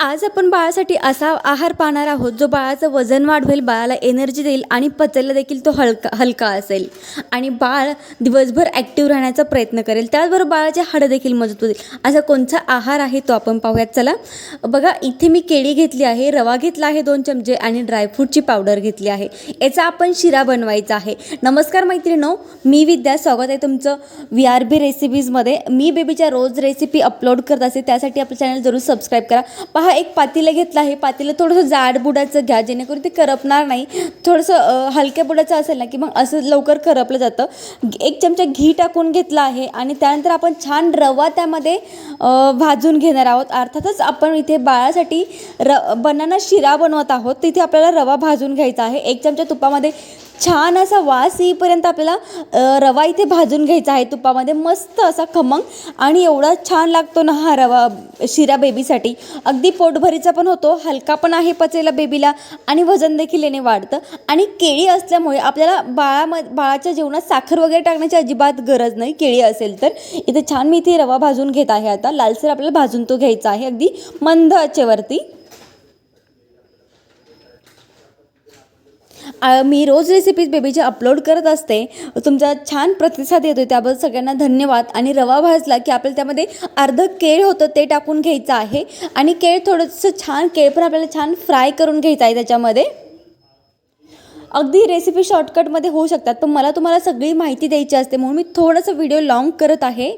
आज आपण बाळासाठी असा आहार पाहणार आहोत जो बाळाचं वजन वाढवेल बाळाला एनर्जी देईल आणि पचायला देखील तो हलका हलका असेल. आणि बाळ दिवसभर ॲक्टिव्ह राहण्याचा प्रयत्न करेल. त्याचबरोबर बाळाचे हाडं देखील मजबूत होतील. असा कोणता आहार आहे तो आपण पाहूयात. चला. बघा इथे मी केळी घेतली आहे रवा घेतला आहे दोन चमचे आणि ड्रायफ्रूटची पावडर घेतली आहे. याचा आपण शिरा बनवायचा आहे. नमस्कार मैत्रिणो मी विद्या. स्वागत आहे तुमचं व्ही आर बी रेसिपीजमध्ये मी बेबीच्या रोज रेसिपी अपलोड करत असते त्यासाठी आपलं चॅनल जरूर सबस्क्राईब करा. पहा हा एक पातेलं घेतलं आहे. पातेलं थोडंसं जाड बुडाचं घ्या जेणेकरून ते करपणार नाही. थोडंसं हलक्या बुडाचं असेल ना की मग असं लवकर करपलं जातं. एक चमचा घी टाकून घेतला आहे आणि त्यानंतर आपण छान रवा त्यामध्ये भाजून घेणार आहोत. अर्थातच आपण इथे बाळासाठी र बनाना शिरा बनवत आहोत. तिथे आपल्याला रवा भाजून घ्यायचा आहे. एक चमचा तुपामध्ये छान असा वास येईपर्यंत आपल्याला रवा इथे भाजून घ्यायचा आहे तुपामध्ये. मस्त असा खमंग आणि एवढा छान लागतो ना हा रवा शिरा बेबीसाठी अगदी पोटभरीचा पण होतो हलका पण आहे पचेला बेबीला आणि वजन देखील याने वाढतं. आणि केळी असल्यामुळे आपल्याला बाळाम बाळाच्या जेवणात साखर वगैरे टाकण्याची अजिबात गरज नाही. केळी असेल तर. इथे छान मी इथे रवा भाजून घेत आहे आता. लालसर आपल्याला भाजून तो घ्यायचा आहे. अगदी मंद आचेवरती. मी रोज रेसिपीज बेबीचे अपलोड करत असते. तुमचा छान प्रतिसाद येतो त्याबद्दल सगळ्यांना धन्यवाद. आणि रवा भाजला की आपल्याला त्यामध्ये अर्ध केळ होतं ते टाकून घ्यायचं आहे. आणि केळ थोडंसं छान केळ पण आपल्याला छान फ्राय करून घ्यायचं आहे त्याच्यामध्ये. अगदी रेसिपी शॉर्टकटमध्ये होऊ शकतात. पण मला तुम्हाला सगळी माहिती द्यायची असते म्हणून मी थोडंसं व्हिडिओ लॉंग करत आहे.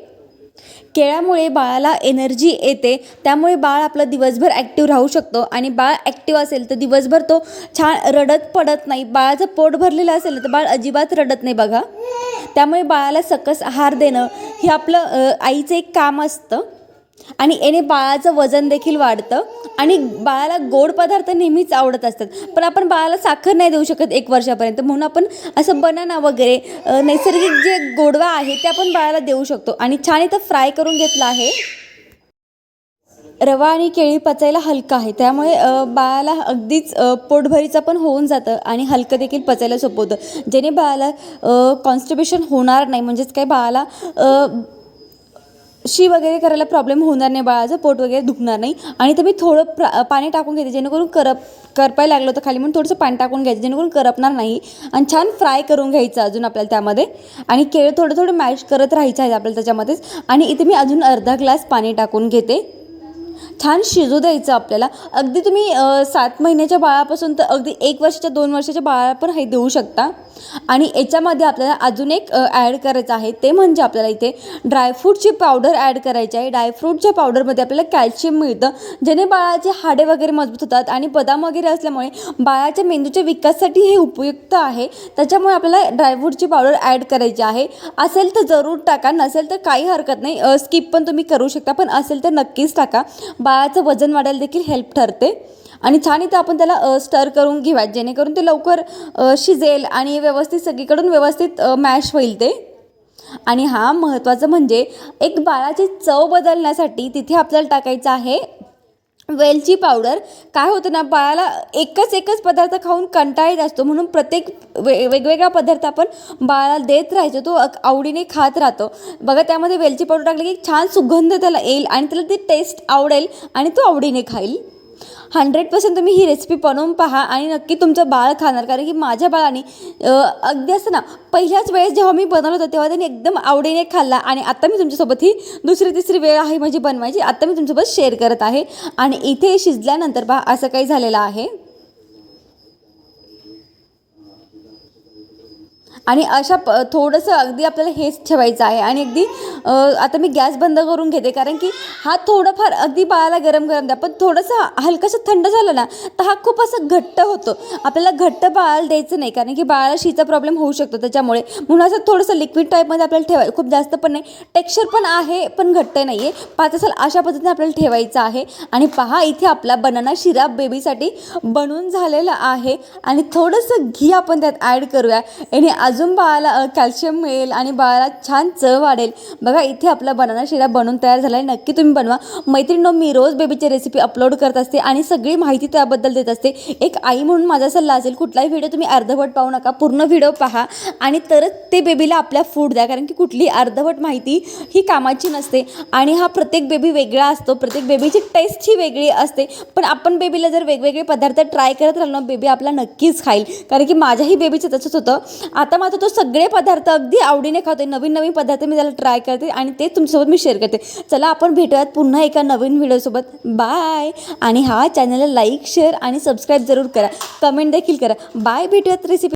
केळ्यामुळे बाळाला एनर्जी येते. त्यामुळे बाळ आपलं दिवसभर ॲक्टिव्ह राहू शकतो. आणि बाळ ॲक्टिव्ह असेल तर दिवसभर तो छान रडत पडत नाही. बाळाचं पोट भरलेलं असेल तर बाळ अजिबात रडत नाही बघा. त्यामुळे बाळाला सकस आहार देणं हे आपलं आईचं एक काम असतं. आणि याने बाळाचं वजन देखील वाढतं आणि बाळाला गोड पदार्थ नेहमीच आवडत असतात. पण आपण बाळाला साखर नाही देऊ शकत एक वर्षापर्यंत. म्हणून आपण असं बनाना वगैरे नैसर्गिक जे गोडवा आहे ते आपण बाळाला देऊ शकतो. आणि छान इथं फ्राय करून घेतलं आहे. रवा आणि केळी पचायला हलका आहे. त्यामुळे बाळाला अगदीच पोटभरीचं पण होऊन जातं आणि हलकं देखील पचायला सोपं होतं. जेणे बाळाला कॉन्स्टिपेशन होणार नाही. म्हणजेच काय बाळाला शी वगैरे करायला प्रॉब्लेम होणार नाही बाळाचं पोट वगैरे दुखणार नाही. आणि तर मी थोडं प्रा पाणी टाकून घेते जेणेकरून करप करपायला लागलं होतं खाली. म्हणून थोडंसं पाणी टाकून घ्यायचं. जेणेकरून करपणार नाही. आणि छान फ्राय करून घ्यायचं अजून आपल्याला त्यामध्ये. आणि केळ थोडं थोडं मॅश करत राहायचं आहे आपल्याला त्याच्यामध्येच. आणि इथे मी अजून अर्धा ग्लास पाणी टाकून घेते. छान शिजू द्यायचं आपल्याला. अगदी तुम्ही सात महिन्याच्या बाळापासून तर अगदी एक वर्षाच्या दोन वर्षाच्या बाळाला पण हे देऊ शकता. आणि याच्यामध्ये आपल्याला अजून एक ॲड करायचं आहे. ते म्हणजे आपल्याला इथे ड्रायफ्रूटची पावडर ॲड करायची आहे. ड्रायफ्रूटच्या पावडरमध्ये आपल्याला कॅल्शियम मिळतं ज्याने बाळाचे हाडे वगैरे मजबूत होतात आणि बदाम वगैरे असल्यामुळे बाळाच्या मेंदूच्या विकासासाठी हे उपयुक्त आहे. त्याच्यामुळे आपल्याला ड्रायफ्रूटची पावडर ॲड करायची आहे. असेल तर जरूर टाका नसेल तर काही हरकत नाही. स्किप पण तुम्ही करू शकता पण असेल तर नक्कीच टाका. बाळाचं वजन वाढायला देखील हेल्प ठरते. आणि छान इथं आपण त्याला स्टर करून घेऊयात. जेणेकरून ते लवकर शिजेल आणि व्यवस्थित सगळीकडून व्यवस्थित मॅश होईल ते. आणि हा महत्त्वाचं म्हणजे एक बाळाची चव बदलण्यासाठी तिथे आपल्याला टाकायचं आहे वेलची पावडर. काय होतं ना बाळाला एकच एकच पदार्थ खाऊन कंटाळ येत असतो. म्हणून प्रत्येक वे वेगवेगळा पदार्थ आपण बाळाला देत राहायचो. तो आवडीने खात राहतो. बघा त्यामध्ये वेलची पावडर टाकली की छान सुगंध त्याला येईल आणि त्याला ती टेस्ट आवडेल आणि तो आवडीने खाईल. हंड्रेड पर्सेंट तुम्ही ही रेसिपी बनवून पहा आणि नक्की तुमचं बाळ खाणार. कारण की माझ्या बाळाने अगदी असं ना पहिल्याच वेळेस जेव्हा मी बनवलं होतं तेव्हा त्यांनी एकदम आवडीने खाल्ला आणि आता मी तुमच्यासोबत ही दुसरी तिसरी वेळ आहे माझी बनवायची. आता मी तुमच्यासोबत शेअर करत आहे. आणि इथे शिजल्यानंतर पहा असं काही झालेलं आहे. आणि अशा प थोडंसं अगदी आपल्याला हेच ठेवायचं आहे. आणि अगदी आता मी गॅस बंद करून घेते कारण की हा थोडंफार अगदी बाळाला गरम गरम द्या. पण थोडंसं हलकंसं थंड झालं ना तर हा खूप असं घट्ट होतो. आपल्याला घट्ट बाळाला द्यायचं नाही कारण की बाळाला शीचा प्रॉब्लेम होऊ शकतो त्याच्यामुळे. म्हणून असं थोडंसं लिक्विड टाईपमध्ये आपल्याला ठेवाय खूप जास्त पण नाही. टेक्स्चर पण आहे पण घट्ट नाही आहे पाच असेल अशा पद्धतीने आपल्याला ठेवायचं आहे. आणि पहा इथे आपला बनाना शिरा बेबीसाठी बनून झालेला आहे. आणि थोडंसं घी आपण त्यात ॲड करूया. आणि अजून अजून बाळाला कॅल्शियम मिळेल आणि बाळाला छान चव वाढेल. बघा इथे आपला बनाना शिरा बनून तयार झाला आहे नक्की तुम्ही बनवा. मैत्रिणींनो मी रोज बेबीची रेसिपी अपलोड करत असते आणि सगळी माहिती त्याबद्दल देत असते. एक आई म्हणून माझा सल्ला असेल कुठलाही व्हिडिओ तुम्ही अर्धवट पाहू नका. पूर्ण व्हिडिओ पहा आणि तरच ते बेबीला आपल्या फूड द्या. कारण की कुठली अर्धवट माहिती ही कामाची नसते. आणि हा प्रत्येक बेबी वेगळा असतो. प्रत्येक बेबीची टेस्ट ही वेगळी असते. पण आपण बेबीला जर वेगवेगळे पदार्थ ट्राय करत राहिलो ना बेबी आपला नक्कीच खाईल. कारण की माझ्याही बेबीचं तसंच होतं. आता मात्र तो सगळे पदार्थ अगदी आवडीने खातोय. नवीन नवीन पदार्थ मी त्याला ट्राय करते आणि ते तुमच्यासोबत मी शेअर करते. चला आपण भेटूयात पुन्हा एका नवीन व्हिडिओसोबत बाय आणि हा चॅनलला लाईक शेअर आणि सबस्क्राईब जरूर करा. कमेंट देखील करा. बाय भेटूयात रेसिपी